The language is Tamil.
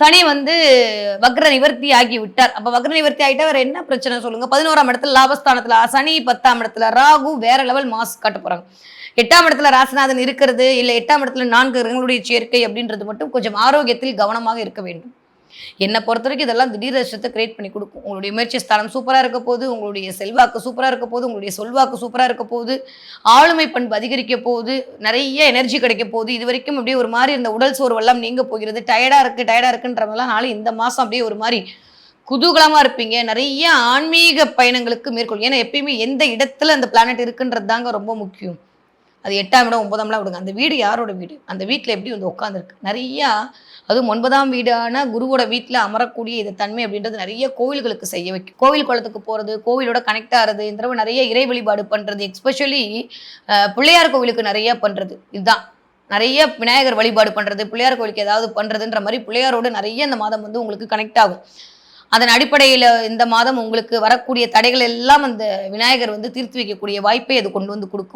சனி வந்து வக்ர நிவர்த்தி ஆகி விட்டார். அப்ப வக்ர நிவர்த்தி ஆகிட்டா வேற என்ன பிரச்சனை சொல்லுங்க? பதினோராம் இடத்துல லாபஸ்தானத்துல சனி பத்தாம் இடத்துல ராகு வேற லெவல் மாஸ் காட்ட போறாங்க. எட்டாம் இடத்துல ராசிநாதன் இருக்கிறது இல்லை எட்டாம் இடத்துல நான்கு கிரகங்களுடைய சேர்க்கை அப்படின்றது மட்டும் கொஞ்சம் ஆரோக்கியத்தில் கவனமாக இருக்க வேண்டும். என்னை பொறுத்த வரைக்கும் இதெல்லாம் திடீர் அதிர்ஷ்டத்தை கிரியேட் பண்ணி கொடுக்கும். உங்களுடைய முயற்சி ஸ்தானம் சூப்பராக இருக்க போகுது உங்களுடைய செல்வாக்கு சூப்பராக இருக்க போகுது உங்களுடைய சொல்வாக்கு சூப்பராக இருக்க போகுது ஆளுமை பண்பு அதிகரிக்க போகுது நிறைய எனர்ஜி கிடைக்க போகுது. இது வரைக்கும் அப்படியே ஒரு மாதிரி இந்த உடல் சோர்வெல்லாம் நீங்க போகிறது. டயர்டாக இருக்குது டயர்டாக இருக்குன்றவங்களாம் நாளை இந்த மாதம் அப்படியே ஒரு மாதிரி குதூகலமாக இருப்பீங்க. நிறைய ஆன்மீக பயணங்களுக்கு மேற்கொள்ளும் ஏன்னா எப்பயுமே எந்த இடத்துல அந்த பிளானட் இருக்குன்றது தாங்க ரொம்ப முக்கியம். அது எட்டாம் இடம் ஒன்பதாம்லாம் விடுங்க. அந்த வீடு யாரோட வீடு? அந்த வீட்டில் எப்படி வந்து உட்காந்துருக்கு நிறையா அதுவும் ஒன்பதாம் வீடான குருவோட வீட்டில் அமரக்கூடிய இது தன்மை அப்படின்றது நிறைய கோவில்களுக்கு செய்ய வைக்கும் கோவில் குளத்துக்கு போகிறது கோவிலோட கனெக்ட் ஆகிறது இந்த தடவை நிறைய இறை வழிபாடு பண்ணுறது எக்ஸ்பெஷலி பிள்ளையார் கோவிலுக்கு நிறைய பண்ணுறது இதுதான். நிறைய விநாயகர் வழிபாடு பண்ணுறது பிள்ளையார் கோவிலுக்கு ஏதாவது பண்ணுறதுன்ற மாதிரி பிள்ளையாரோட நிறைய இந்த மாதம் வந்து உங்களுக்கு கனெக்ட் ஆகும். அதன் அடிப்படையில் இந்த மாதம் உங்களுக்கு வரக்கூடிய தடைகள் எல்லாம் அந்த விநாயகர் வந்து தீர்த்து வைக்கக்கூடிய வாய்ப்பை அது கொண்டு வந்து கொடுக்கும்.